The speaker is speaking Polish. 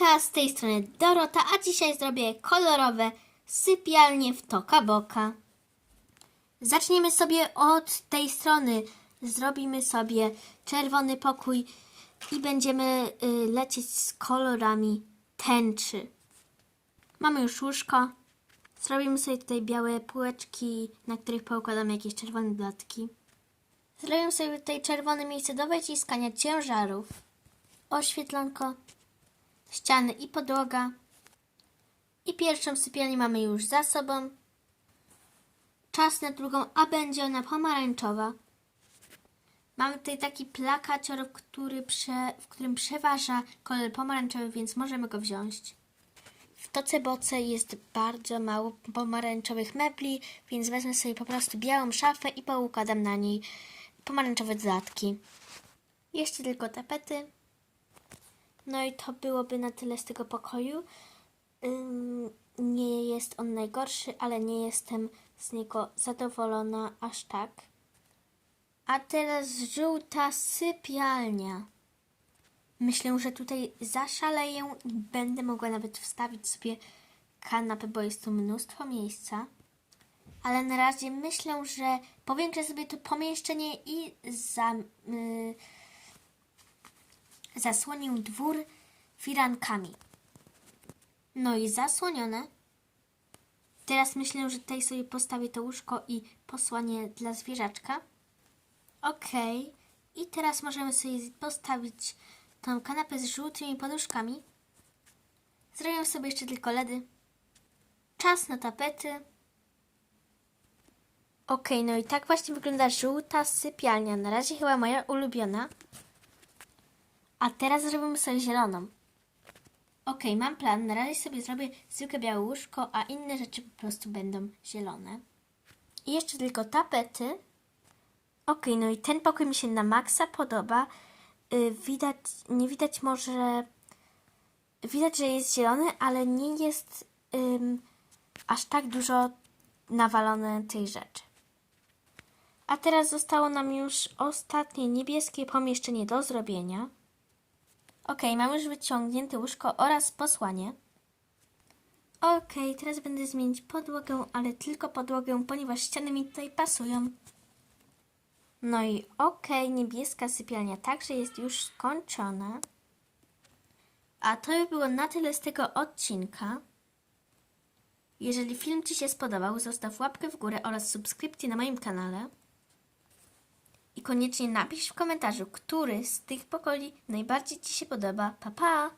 Hejka, z tej strony Dorota, a dzisiaj zrobię kolorowe sypialnie w Toka Boka. Zaczniemy sobie od tej strony. Zrobimy sobie czerwony pokój i będziemy y, lecieć z kolorami tęczy. Mamy już łóżko. Zrobimy sobie tutaj białe półeczki, na których poukładamy jakieś czerwone dodatki. Zrobimy sobie tutaj czerwone miejsce do wyciskania ciężarów. Oświetlanko, ściany i podłoga. I pierwszą sypialnię mamy już za sobą. Czas na drugą, a będzie ona pomarańczowa. Mamy tutaj taki plakacior, który prze, w którym przeważa kolor pomarańczowy, więc możemy go wziąć. W toce boce jest bardzo mało pomarańczowych mebli, więc wezmę sobie po prostu białą szafę i poukładam na niej pomarańczowe dodatki. Jeszcze tylko tapety. No i to byłoby na tyle z tego pokoju. Nie jest on najgorszy, ale nie jestem z niego zadowolona aż tak. A teraz żółta sypialnia. Myślę, że tutaj zaszaleję i będę mogła nawet wstawić sobie kanapę, bo jest tu mnóstwo miejsca. Ale na razie myślę, że powiększę sobie to pomieszczenie i za, y, zasłonię dwór firankami. No i zasłonione. Teraz myślę, że tutaj sobie postawię to łóżko i posłanie dla zwierzaczka. Okej. I teraz możemy sobie postawić tą kanapę z żółtymi poduszkami. Zrobię sobie jeszcze tylko ledy. Czas na tapety. Okej, no i tak właśnie wygląda żółta sypialnia. Na razie chyba moja ulubiona. A teraz zrobimy sobie zieloną. Okej, mam plan. Na razie sobie zrobię zwykłe białe łóżko, a inne rzeczy po prostu będą zielone. I jeszcze tylko tapety. Okej, no i ten pokój mi się na maksa podoba. Y, widać, nie widać może... Widać, że jest zielony, ale nie jest aż tak dużo nawalone tej rzeczy. A teraz zostało nam już ostatnie niebieskie pomieszczenie do zrobienia. Ok, mam już wyciągnięte łóżko oraz posłanie. Ok, teraz będę zmienić podłogę, ale tylko podłogę, ponieważ ściany mi tutaj pasują. No i ok, niebieska sypialnia także jest już skończona. A to by było na tyle z tego odcinka. Jeżeli film Ci się spodobał, zostaw łapkę w górę oraz subskrypcję na moim kanale. I koniecznie napisz w komentarzu, który z tych pokoi najbardziej Ci się podoba. Pa, pa!